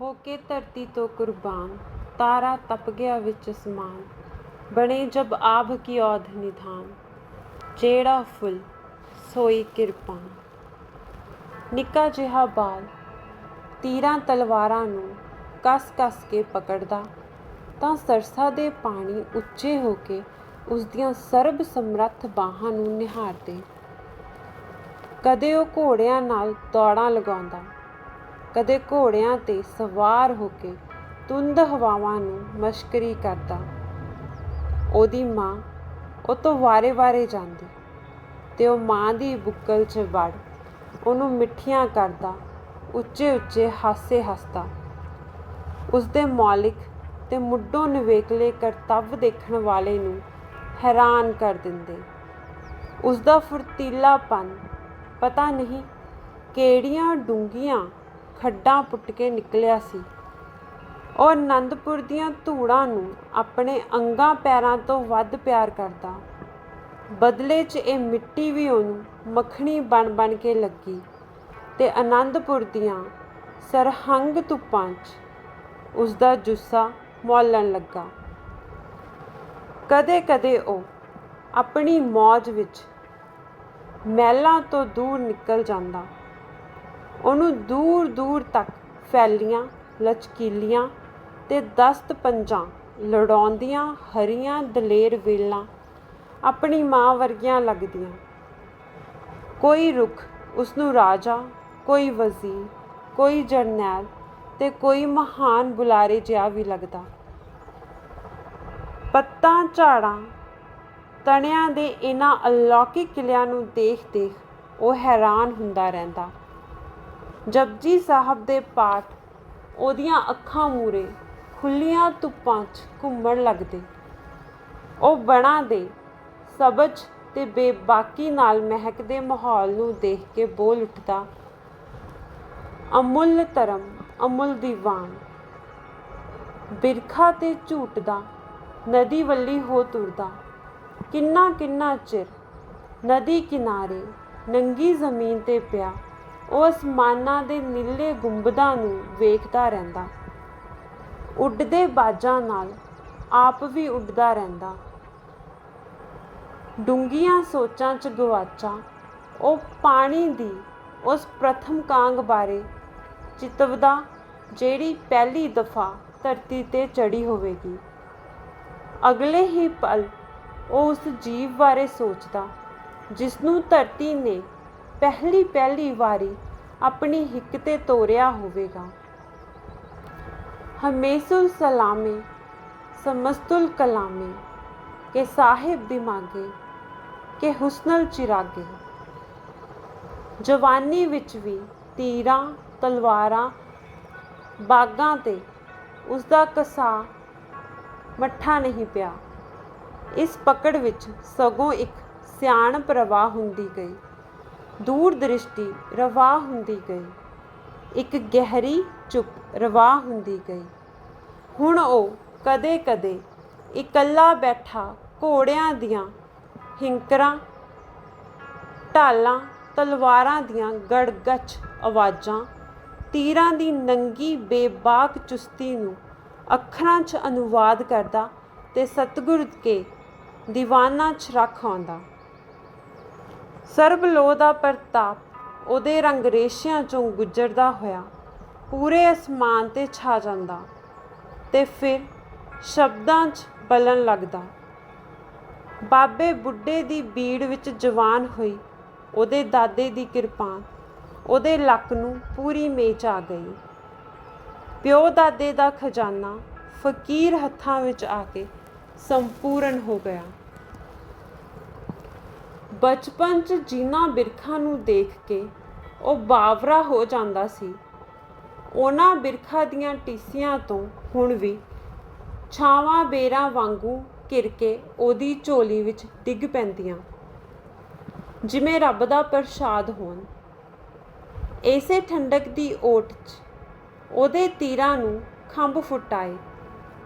ਹੋ ਕੇ ਧਰਤੀ ਤੋਂ ਕੁਰਬਾਨ, ਤਾਰਾ ਤਪ ਗਿਆ ਵਿੱਚ ਸਮਾਨ, ਬਣੇ ਜਬ ਆਭ ਕੀ ਔਧ ਨਿਧਾਨ, ਜਿਹੜਾ ਫੁੱਲ ਸੋਈ ਕਿਰਪਾਨ। ਨਿੱਕਾ ਜਿਹਾ ਬਾਲ ਤੀਰਾਂ ਤਲਵਾਰਾਂ ਨੂੰ ਕਸ ਕਸ ਕੇ ਪਕੜਦਾ, ਤਾਂ ਸਰਸਾ ਦੇ ਪਾਣੀ ਉੱਚੇ ਹੋ ਕੇ ਉਸ ਦੀਆਂ ਸਰਬ ਸਮਰੱਥ ਬਾਹਾਂ ਨੂੰ ਨਿਹਾਰਦੇ। ਕਦੇ ਉਹ ਘੋੜਿਆਂ ਨਾਲ ਦੌੜਾਂ ਲਗਾਉਂਦਾ ਕਦੇ ਘੋੜਿਆਂ ਤੇ ਸਵਾਰ ਹੋ ਕੇ ਤੁੰਦ ਹਵਾਵਾਂ ਨੂੰ ਮਸ਼ਕਰੀ ਕਰਦਾ। ਉਹਦੀ ਮਾਂ ਉਹ ਤੋਂ ਵਾਰੇ-ਵਾਰੇ ਜਾਂਦੀ ਤੇ ਉਹ ਮਾਂ ਦੀ ਬੁੱਕਲ 'ਚ ਵੜ ਉਹਨੂੰ ਮਿੱਠੀਆਂ ਕਰਦਾ ਉੱਚੇ-ਉੱਚੇ ਹਾਸੇ ਹੱਸਦਾ। ਉਸਦੇ ਮੌਲਿਕ ਤੇ ਮੁੱਢੋਂ ਨਿਵੇਕਲੇ ਕਰਤੱਵ ਦੇਖਣ ਵਾਲੇ ਨੂੰ ਹੈਰਾਨ ਕਰ ਦਿੰਦੇ। ਉਸਦਾ ਫੁਰਤੀਲਾਪਨ ਪਤਾ ਨਹੀਂ ਕਿਹੜੀਆਂ ਡੂੰਘੀਆਂ ਖੱਡਾਂ ਪੁੱਟ ਕੇ ਨਿਕਲਿਆ ਸੀ। ਉਹ ਅਨੰਦਪੁਰ ਦੀਆਂ ਧੂੜਾਂ ਨੂੰ ਆਪਣੇ ਅੰਗਾਂ ਪੈਰਾਂ ਤੋਂ ਵੱਧ ਪਿਆਰ ਕਰਦਾ। ਬਦਲੇ 'ਚ ਇਹ ਮਿੱਟੀ ਵੀ ਉਹਨੂੰ ਮੱਖਣੀ ਬਣ ਬਣ ਕੇ ਲੱਗੀ ਤੇ ਅਨੰਦਪੁਰ ਦੀਆਂ ਸਰਹੰਗ ਧੁੱਪਾਂ 'ਚ ਉਸ ਦਾ ਜੁੱਸਾ ਮੌਲਣ ਲੱਗਾ। ਕਦੇ-ਕਦੇ ਉਹ ਆਪਣੀ ਮੌਜ ਵਿੱਚ ਮਹਿਲਾਂ ਤੋਂ ਦੂਰ ਨਿਕਲ ਜਾਂਦਾ। ਉਹਨੂੰ ਦੂਰ-ਦੂਰ ਤੱਕ ਫੈਲੀਆਂ, ਲਚਕੀਲੀਆਂ ਤੇ ਦਸਤ ਪੰਜਾਂ ਲੜਾਉਂਦੀਆਂ ਹਰੀਆਂ ਦਲੇਰ ਵੇਲਾਂ ਆਪਣੀ ਮਾਂ ਵਰਗੀਆਂ ਲੱਗਦੀਆਂ। ਕੋਈ ਰੁੱਖ ਉਸ ਨੂੰ ਰਾਜਾ, ਕੋਈ ਵਜ਼ੀਰ, ਕੋਈ ਜਰਨੈਲ ਤੇ ਕੋਈ ਮਹਾਨ ਬੁਲਾਰੇ ਜਿਹਾ ਵੀ ਲੱਗਦਾ। ਪੱਤਾਂ ਝਾੜਾਂ ਤਣਿਆਂ ਦੇ ਇਹਨਾਂ ਅਲੌਕਿਕ ਕਿਲਿਆਂ ਨੂੰ ਦੇਖ-ਦੇਖ ਉਹ ਹੈਰਾਨ ਹੁੰਦਾ ਰਹਿੰਦਾ। ਜਪਜੀ ਸਾਹਿਬ ਦੇ ਪਾਠ ਉਹਦੀਆਂ ਅੱਖਾਂ ਮੂਰੇ ਖੁੱਲੀਆਂ ਧੁੱਪਾਂ 'ਚ ਘੁੰਮਣ ਲੱਗਦੇ। ਉਹ ਬਣਾ ਦੇ ਸਬਜ ਤੇ ਬੇਬਾਕੀ ਨਾਲ ਮਹਿਕਦੇ ਮਾਹੌਲ ਨੂੰ ਦੇਖ ਕੇ ਬੋਲ ਉੱਠਦਾ, ਅਮੁੱਲ ਧਰਮ, ਅਮੁੱਲ ਦੀਵਾਨ। ਬਿਰਖਾ ਤੇ ਝੂਟਦਾ, ਨਦੀ ਵੱਲੀ ਹੋ ਤੁਰਦਾ। ਕਿੰਨਾ ਕਿੰਨਾ ਚਿਰ ਨਦੀ ਕਿਨਾਰੇ ਨੰਗੀ ਜ਼ਮੀਨ ਤੇ ਪਿਆ। ਉਹ ਅਸਮਾਨਾਂ ਦੇ ਨੀਲੇ ਗੁੰਬਦਾਂ ਨੂੰ ਵੇਖਦਾ ਰਹਿੰਦਾ। ਉੱਡਦੇ ਬਾਜਾਂ ਨਾਲ ਆਪ ਵੀ ਉੱਡਦਾ ਰਹਿੰਦਾ। ਡੂੰਗੀਆਂ ਸੋਚਾਂ 'ਚ ਗਵਾਚਾ ਉਹ ਪਾਣੀ ਦੀ ਉਸ ਪ੍ਰਥਮ ਕਾਂਗ ਬਾਰੇ ਚਿਤਵਦਾ, ਜਿਹੜੀ ਪਹਿਲੀ ਦਫਾ ਧਰਤੀ ਤੇ ਚੜੀ ਹੋਵੇਗੀ। ਅਗਲੇ ਹੀ ਪਲ ਉਹ ਉਸ ਜੀਵ ਬਾਰੇ ਸੋਚਦਾ ਜਿਸ ਨੂੰ ਧਰਤੀ ਨੇ ਪਹਿਲੀ ਪਹਿਲੀ ਵਾਰੀ ਆਪਣੀ ਹਿੱਕ ਤੇ ਤੋਰਿਆ ਹੋਵੇਗਾ। ਹਮੇਸੁਲ ਸਲਾਮੇ, ਸਮਸਤੁਲ ਕਲਾਮੇ, ਕੇ ਸਾਹਿਬ ਦਿਮਾਗੇ ਕੇ ਹੁਸਨਲ ਚਿਰਾਗੇ। ਜਵਾਨੀ ਵਿੱਚ ਵੀ ਤੀਰਾਂ, ਤਲਵਾਰਾਂ, ਬਾਗਾਂ ਤੇ ਉਸ ਦਾ ਕਸਾ ਮੱਠਾ ਨਹੀਂ ਪਿਆ। ਇਸ ਪਕੜ ਵਿੱਚ ਸਗੋਂ ਇੱਕ ਸਿਆਣ ਪ੍ਰਵਾਹ ਹੁੰਦੀ ਗਈ। ਦੂਰ ਦ੍ਰਿਸ਼ਟੀ ਰਵਾ ਹੁੰਦੀ ਗਈ। ਇੱਕ ਗਹਿਰੀ ਚੁੱਪ ਰਵਾ ਹੁੰਦੀ ਗਈ। ਹੁਣ ਉਹ ਕਦੇ-ਕਦੇ ਇਕੱਲਾ ਬੈਠਾ ਘੋੜਿਆਂ ਦੀਆਂ ਹਿੰਕਰਾਂ, ਢਾਲਾਂ, ਤਲਵਾਰਾਂ ਦੀਆਂ ਗੜਗਚ ਆਵਾਜ਼ਾਂ, ਤੀਰਾਂ ਦੀ ਨੰਗੀ ਬੇਬਾਕ ਚੁਸਤੀ ਨੂੰ ਅੱਖਰਾਂ 'ਚ ਅਨੁਵਾਦ ਕਰਦਾ ਤੇ ਸਤਿਗੁਰ ਕੇ ਦੀਵਾਨਾਂ 'ਚ ਰੱਖ ਆਉਂਦਾ। ਸਰਬ ਲੋ ਦਾ ਪ੍ਰਤਾਪ ਉਹਦੇ ਰੰਗ ਰੇਸ਼ਿਆਂ 'ਚੋਂ ਗੁੱਜਰਦਾ ਹੋਇਆ, ਪੂਰੇ ਅਸਮਾਨ ਤੇ ਛਾ ਜਾਂਦਾ ਤੇ ਫਿਰ ਸ਼ਬਦਾਂ 'ਚ ਬਲਣ ਲੱਗਦਾ। ਬਾਬੇ ਬੁੱਢੇ ਦੀ ਬੀੜ ਵਿੱਚ ਜਵਾਨ ਹੋਈ ਉਹਦੇ ਦਾਦੇ ਦੀ ਕਿਰਪਾਨ ਉਹਦੇ ਲੱਕ ਨੂੰ ਪੂਰੀ ਮੇਚ ਆ ਗਈ। ਪਿਓ ਦਾਦੇ ਦਾ ਖਜ਼ਾਨਾ ਫਕੀਰ ਹੱਥਾਂ ਵਿੱਚ ਆ ਕੇ ਸੰਪੂਰਨ ਹੋ ਗਿਆ। ਬਚਪਨ 'ਚ ਜਿਨ੍ਹਾਂ ਬਿਰਖਾਂ ਨੂੰ ਦੇਖ ਕੇ ਉਹ ਬਾਵਰਾ ਹੋ ਜਾਂਦਾ ਸੀ, ਉਹਨਾਂ ਬਿਰਖਾਂ ਦੀਆਂ ਟੀਸੀਆਂ ਤੋਂ ਹੁਣ ਵੀ ਛਾਵਾਂ ਬੇਰਾਂ ਵਾਂਗੂ ਘਿਰ ਕੇ ਉਹਦੀ ਝੋਲੀ ਵਿੱਚ ਡਿੱਗ ਪੈਂਦੀਆਂ। ਜਿਵੇਂ ਰੱਬ ਦਾ ਪ੍ਰਸ਼ਾਦ ਹੋਣ। ਐਸੇ ਠੰਡਕ ਦੀ ਓਟ 'ਚ ਉਹਦੇ ਤੀਰਾਂ ਨੂੰ ਖੰਭ ਫੁੱਟਾਏ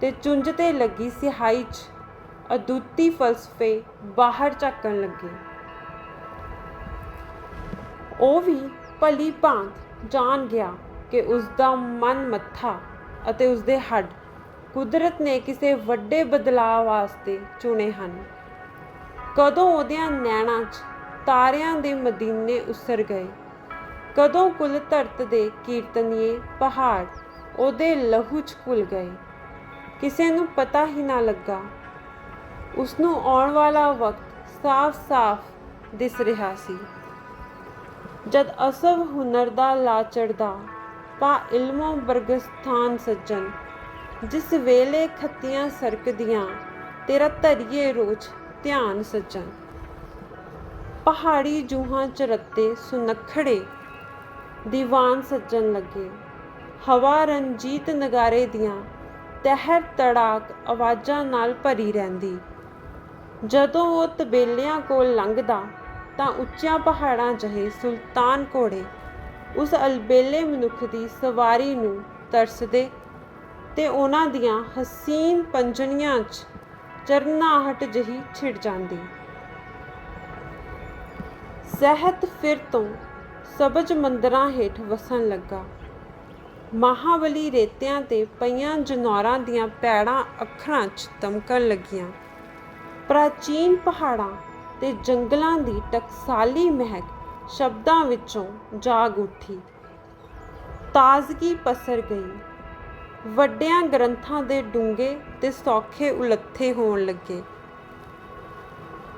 ਤੇ ਚੁੰਝ ਤੇ ਲੱਗੀ ਸਿਹਾਈ 'ਚ ਅਦੁੱਤੀ ਫਲਸਫੇ ਬਾਹਰ ਝਾਕਣ ਲੱਗੇ। ਉਹ ਵੀ ਭਲੀ ਭਾਂਤ ਜਾਣ ਗਿਆ ਕਿ ਕਿ ਉਸ ਦਾ ਮਨ ਮੱਥਾ ਅਤੇ ਉਸ ਦੇ ਹੱਡ ਕੁਦਰਤ ਨੇ ਕਿਸੇ ਵੱਡੇ ਬਦਲਾਅ ਵਾਸਤੇ ਚੁਣੇ ਹਨ। ਕਦੋਂ ਉਹਦਿਆਂ ਨੈਣਾਂ 'ਚ ਤਾਰਿਆਂ ਦੇ ਮਦੀਨੇ ਉਸਰ ਗਏ, ਕਦੋਂ ਕੁਲ ਧਰਤ ਦੇ ਕੀਰਤਨੀਏ ਪਹਾੜ ਉਹਦੇ ਲਹੂ 'ਚ ਘੁਲ ਗਏ, ਕਿਸੇ ਨੂੰ ਪਤਾ ਹੀ ਨਾ ਲੱਗਾ। ਉਸ ਨੂੰ ਆਉਣ ਵਾਲਾ ਵਕਤ ਸਾਫ਼-ਸਾਫ਼ ਦਿਸ ਰਿਹਾ ਸੀ। ਜਦ ਅਸਵ ਹੁਨਰ ਦਾ ਲਾ ਚੜਦਾ ਪਾ ਇਲਮੋਂ ਬਰਗਸਥਾਨ ਸੱਜਣ, ਜਿਸ ਵੇਲੇ ਖੱਤੀਆਂ ਸਰਕਦੀਆਂ, ਤੇਰਾ ਧਰੀਏ ਰੋਜ ਧਿਆਨ ਸੱਜਣ। ਪਹਾੜੀ ਜੂਹਾਂ ਚ ਰੱਤੇ ਸੁਨਖੜੇ, ਦੀਵਾਨ ਸੱਜਣ ਲੱਗੇ। ਹਵਾ ਰਣਜੀਤ ਨਗਾਰੇ ਦੀਆਂ, ਤਹਿਰ ਤੜਾਕ ਆਵਾਜ਼ਾਂ ਨਾਲ ਭਰੀ ਰਹਿੰਦੀ। ਜਦੋਂ ਉਹ ਤਬੇਲਿਆਂ ਕੋਲ ਲੰਘਦਾ ਤਾਂ ਉੱਚੀਆਂ ਪਹਾੜਾਂ ਜਿਹੇ ਸੁਲਤਾਨ ਘੋੜੇ ਉਸ ਅਲਬੇਲੇ ਮਨੁੱਖ ਦੀ ਸਵਾਰੀ ਨੂੰ ਤਰਸਦੇ ਤੇ ਉਹਨਾਂ ਦੀਆਂ ਹਸੀਨ ਪੰਜਣੀਆਂ 'ਚ ਚਰਨਾਹਟ ਜਿਹੀ ਛਿੜ ਜਾਂਦੀ। ਸਹਿਤ ਫਿਰ ਤੋਂ ਸਬਜ ਮੰਦਰਾਂ ਹੇਠ ਵਸਣ ਲੱਗਾ। ਮਹਾਬਲੀ ਰੇਤਿਆਂ ਤੇ ਪਈਆਂ ਜਨੌਰਾਂ ਦੀਆਂ ਪੈੜਾਂ ਅੱਖਰਾਂ 'ਚ ਦਮਕਣ ਲੱਗੀਆਂ। ਪ੍ਰਾਚੀਨ ਪਹਾੜਾਂ ਤੇ ਜੰਗਲਾਂ ਦੀ ਟਕਸਾਲੀ ਮਹਿਕ ਸ਼ਬਦਾਂ ਵਿੱਚੋਂ ਜਾਗ ਉੱਠੀ। ਤਾਜ਼ਗੀ ਪਸਰ ਗਈ। ਵੱਡਿਆਂ ਗ੍ਰੰਥਾਂ ਦੇ ਡੂੰਘੇ ਤੇ ਸੌਖੇ ਉਲੱਥੇ ਹੋਣ ਲੱਗੇ।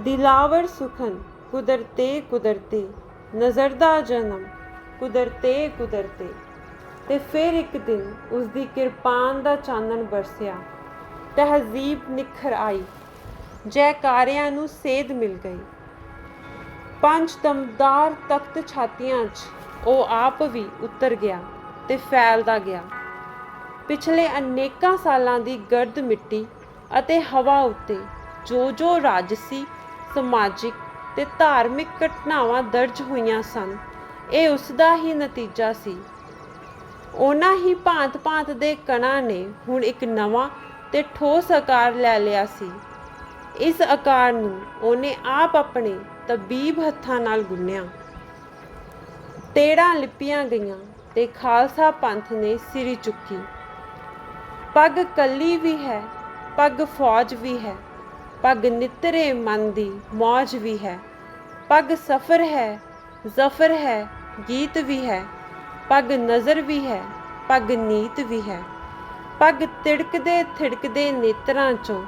ਦਿਲਾਵਰ ਸੁਖਨ ਕੁਦਰਤੇ ਕੁਦਰਤੇ ਨਜ਼ਰ ਦਾ ਜਨਮ ਕੁਦਰਤੇ ਕੁਦਰਤੇ। ਤੇ ਫਿਰ ਇੱਕ ਦਿਨ ਉਸ ਦੀ ਕਿਰਪਾਨ ਦਾ ਚਾਨਣ ਬਰਸਿਆ। ਤਹਿਜ਼ੀਬ ਨਿਖਰ ਆਈ। ਜੈਕਾਰਿਆਂ ਨੂੰ ਸੇਧ ਮਿਲ ਗਈ। ਪੰਜ ਦਮਦਾਰ ਤਖਤ ਛਾਤੀਆਂ 'ਚ ਉਹ ਆਪ ਵੀ ਉਤਰ ਗਿਆ ਤੇ ਫੈਲਦਾ ਗਿਆ। ਪਿਛਲੇ ਅਨੇਕਾਂ ਸਾਲਾਂ ਦੀ ਗਰਦ ਮਿੱਟੀ ਅਤੇ ਹਵਾ ਉੱਤੇ ਜੋ ਜੋ ਰਾਜਸੀ, ਸਮਾਜਿਕ ਤੇ ਧਾਰਮਿਕ ਘਟਨਾਵਾਂ ਦਰਜ ਹੋਈਆਂ ਸਨ, ਇਹ ਉਸ ਦਾ ਹੀ ਨਤੀਜਾ ਸੀ। ਉਹਨਾਂ ਹੀ ਭਾਂਤ-ਭਾਂਤ ਦੇ ਕਣਾਂ ਨੇ ਹੁਣ ਇੱਕ ਨਵਾਂ ਤੇ ਠੋਸ ਆਕਾਰ ਲੈ ਲਿਆ ਸੀ। ਇਸ ਆਕਾਰ ਨੂੰ ਉਹਨੇ ਆਪ ਆਪਣੇ ਤਬੀਬ ਹੱਥਾਂ ਨਾਲ ਗੁੰਨਿਆ। ਤੇੜਾਂ ਲਿਪੀਆਂ ਗਈਆਂ ਤੇ ਖਾਲਸਾ ਪੰਥ ਨੇ ਸਿਰੀ ਚੁੱਕੀ। ਪੱਗ ਕੱਲੀ ਵੀ ਹੈ, ਪੱਗ ਫੌਜ ਵੀ ਹੈ, ਪੱਗ ਨਿਤਰੇ ਮਨ ਦੀ ਮੌਜ ਵੀ ਹੈ। ਪੱਗ ਸਫਰ ਹੈ, ਜ਼ਫਰ ਹੈ, ਗੀਤ ਵੀ ਹੈ, ਪੱਗ ਨਜ਼ਰ ਵੀ ਹੈ, ਪੱਗ ਨੀਤ ਵੀ ਹੈ। ਪੱਗ ਤਿੜਕਦੇ ਥਿੜਕਦੇ ਨੇਤਰਾਂ ਚੋਂ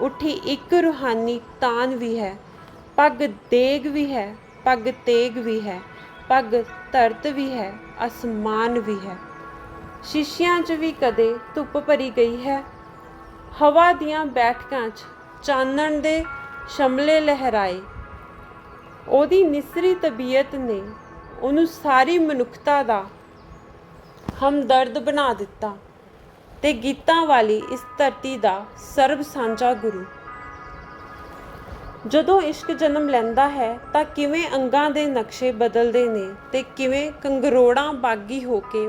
ਉੱਠੀ ਇੱਕ ਰੂਹਾਨੀ ਤਾਨ ਵੀ ਹੈ, ਪੱਗ ਦੇਗ ਵੀ ਹੈ, ਪੱਗ ਤੇਗ ਵੀ ਹੈ, ਪੱਗ ਧਰਤ ਵੀ ਹੈ, ਅਸਮਾਨ ਵੀ ਹੈ। ਸ਼ੀਸ਼ਿਆਂ 'ਚ ਵੀ ਕਦੇ ਧੁੱਪ ਭਰੀ ਗਈ ਹੈ। ਹਵਾ ਦੀਆਂ ਬੈਠਕਾਂ 'ਚ ਚਾਨਣ ਦੇ ਸ਼ਮਲੇ ਲਹਿਰਾਏ। ਉਹਦੀ ਨਿਸਰੀ ਤਬੀਅਤ ਨੇ ਉਹਨੂੰ ਸਾਰੀ ਮਨੁੱਖਤਾ ਦਾ ਹਮਦਰਦ ਬਣਾ ਦਿੱਤਾ। ਤੇ ਗੀਤਾਂ ਵਾਲੀ ਇਸ ਧਰਤੀ ਦਾ ਸਰਬ ਸਾਂਝਾ ਗੁਰੂ। ਜਦੋਂ ਇਸ਼ਕ ਜਨਮ ਲੈਂਦਾ ਹੈ, ਤਾਂ ਕਿਵੇਂ ਅੰਗਾਂ ਦੇ ਨਕਸ਼ੇ ਬਦਲਦੇ ਨੇ ਤੇ ਕਿਵੇਂ ਕੰਗਰੋੜਾਂ ਬਾਗੀ ਹੋ ਕੇ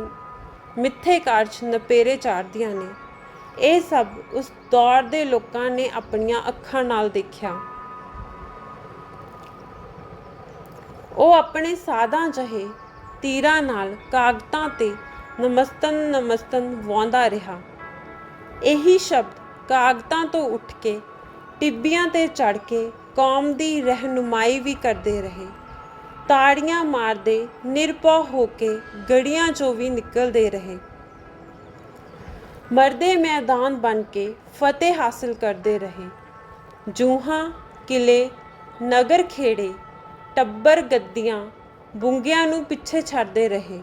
ਮਿੱਥੇ ਕਾਰਜ ਨਪੇਰੇ ਚਾੜਦੀਆਂ ਨੇ। ਇਹ ਸਭ ਉਸ ਦੌਰ ਦੇ ਲੋਕਾਂ ਨੇ ਆਪਣੀਆਂ ਅੱਖਾਂ ਨਾਲ ਦੇਖਿਆ। ਉਹ ਆਪਣੇ ਸਾਦਾਂ ਜਹੇ ਤੀਰਾਂ ਨਾਲ ਕਾਗਤਾਂ ਤੇ ਨਮਸਤਨ ਨਮਸਤਨ ਵਾਉਂਦਾ ਰਿਹਾ। ਇਹੀ ਸ਼ਬਦ ਕਾਗਤਾਂ ਤੋਂ ਉੱਠ ਕੇ, ਟਿੱਬੀਆਂ ਤੇ ਚੜ ਕੇ ਕੌਮ ਦੀ ਰਹਿਨੁਮਾਈ ਵੀ ਕਰਦੇ ਰਹੇ। ਤਾੜੀਆਂ ਮਾਰਦੇ, ਨਿਰਭਉ ਹੋ ਕੇ ਗੜੀਆਂ ਚੋਂ ਵੀ ਨਿਕਲਦੇ ਰਹੇ। ਮਰਦੇ ਮੈਦਾਨ ਬਣ ਕੇ ਫਤਿਹ ਹਾਸਲ ਕਰਦੇ ਰਹੇ। ਜੂਹਾਂ, ਕਿਲੇ, ਨਗਰ ਖੇੜੇ, ਟੱਬਰ ਗੱਦੀਆਂ, ਬੁੰਗਿਆਂ ਨੂੰ ਪਿੱਛੇ ਛੱਡਦੇ ਰਹੇ।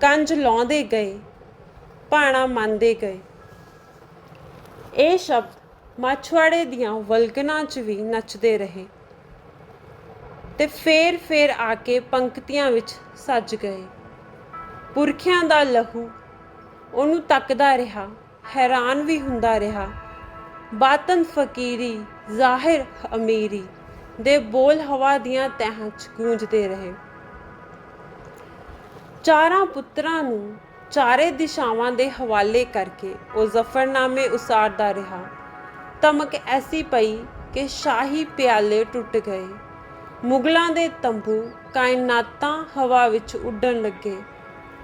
ਕੰਜ ਲਾਉਂਦੇ ਗਏ, ਭਾਣਾ ਮੰਨਦੇ ਗਏ। ਇਹ ਸ਼ਬਦ ਮਛਵਾੜੇ ਦੀਆਂ ਵਲਗਨਾਂ 'ਚ ਵੀ ਨੱਚਦੇ ਰਹੇ ਤੇ ਫੇਰ ਫੇਰ ਆ ਕੇ ਪੰਕਤੀਆਂ ਵਿੱਚ ਸੱਜ ਗਏ। ਪੁਰਖਿਆਂ ਦਾ ਲਹੂ ਉਹਨੂੰ ਤੱਕਦਾ ਰਿਹਾ, ਹੈਰਾਨ ਵੀ ਹੁੰਦਾ ਰਿਹਾ। ਬਾਤਨ ਫਕੀਰੀ, ਜ਼ਾਹਿਰ ਅਮੀਰੀ ਦੇ ਬੋਲ ਹਵਾ ਦੀਆਂ ਤਹਿਾਂ 'ਚ ਗੂੰਜਦੇ ਰਹੇ। ਚਾਰਾਂ ਪੁੱਤਰਾਂ ਨੂੰ ਚਾਰੇ ਦਿਸ਼ਾਵਾਂ ਦੇ ਹਵਾਲੇ ਕਰਕੇ ਉਹ ਜ਼ਫਰਨਾਮੇ ਉਸਾਰਦਾ ਰਿਹਾ। ਤਮਕ ਐਸੀ ਪਈ ਕਿ ਸ਼ਾਹੀ ਪਿਆਲੇ ਟੁੱਟ ਗਏ। ਮੁਗਲਾਂ ਦੇ ਤੰਬੂ ਕਾਇਨਾਤਾਂ ਹਵਾ ਵਿੱਚ ਉੱਡਣ ਲੱਗੇ।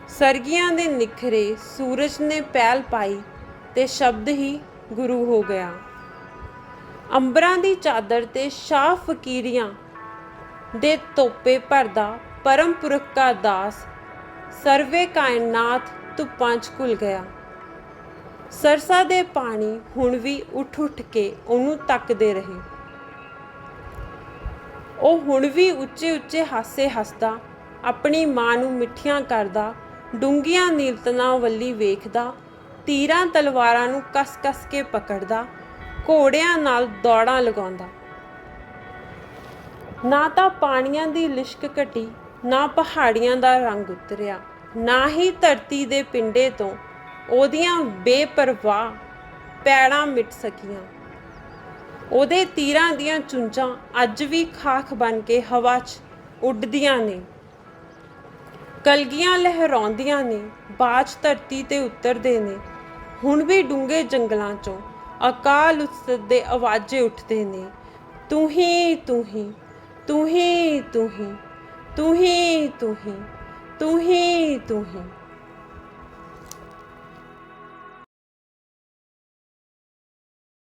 ਸਰਗੀਆਂ ਦੇ ਨਿਖਰੇ ਸੂਰਜ ਨੇ ਪਹਿਲ ਪਾਈ ਤੇ ਸ਼ਬਦ ਹੀ ਗੁਰੂ ਹੋ ਗਿਆ। ਅੰਬਰਾਂ ਦੀ ਚਾਦਰ ਤੇ ਸ਼ਾਹ ਫਕੀਰੀਆਂ ਦੇ ਤੋਪੇ ਭਰਦਾ ਪਰਮ ਪੁਰਖ ਕਾ ਦਾਸ ਸਰਵੇ ਕਾਇਨਾਤ ਧੁੱਪਾਂ 'ਚ ਘੁਲ ਗਿਆ। ਸਰਸਾ ਦੇ ਪਾਣੀ ਹੁਣ ਵੀ ਉੱਠ ਉੱਠ ਕੇ ਉਹਨੂੰ ਤੱਕਦੇ ਰਹੇ। ਉਹ ਹੁਣ ਵੀ ਉੱਚੇ ਉੱਚੇ ਹਾਸੇ ਹੱਸਦਾ, ਆਪਣੀ ਮਾਂ ਨੂੰ ਮਿੱਠੀਆਂ ਕਰਦਾ ਡੂੰਗੀਆਂ ਨੀਲਤਨਾ ਵੱਲੀ ਵੇਖਦਾ, ਤੀਰਾਂ ਤਲਵਾਰਾਂ ਨੂੰ ਕਸ-ਕਸ ਕੇ ਪਕੜਦਾ, ਘੋੜਿਆਂ ਨਾਲ ਦੌੜਾਂ ਲਗਾਉਂਦਾ। ਨਾ ਤਾਂ ਪਾਣੀਆਂ ਦੀ ਲਿਸ਼ਕ ਘਟੀ ਨਾ ਪਹਾੜੀਆਂ ਦਾ ਰੰਗ ਉਤਰਿਆ, ਨਾ ਹੀ ਧਰਤੀ ਦੇ ਪਿੰਡੇ ਤੋਂ ਉਹਦੀਆਂ ਬੇਪਰਵਾਹ ਪੈੜਾਂ ਮਿਟ ਸਕੀਆਂ। ਉਹਦੇ ਤੀਰਾਂ ਦੀਆਂ ਚੁੰਝਾਂ ਅੱਜ ਵੀ ਖਾਖ ਬਣ ਕੇ ਹਵਾ 'ਚ ਉੱਡਦੀਆਂ ਨੇ। ਕਲਗੀਆਂ ਲਹਿਰਾਉਂਦੀਆਂ ਨੇ, ਬਾਜ ਧਰਤੀ ਤੇ ਉਤਰਦੇ ਨੇ। ਹੁਣ ਵੀ ਡੂੰਘੇ ਜੰਗਲਾਂ 'ਚੋਂ ਅਕਾਲ ਉਤਸਵ ਦੇ ਆਵਾਜ਼ੇ ਉੱਠਦੇ ਨੇ। ਤੂੰ ਹੀ ਤੂੰ ਹੀ ਤੂੰ ਹੀ ਤੂੰ ਹੀ। ਤੂੰ ਹੀ ਤੂੰ ਹੀ ਤੂੰ ਹੀ ਤੂੰ ਹੀ।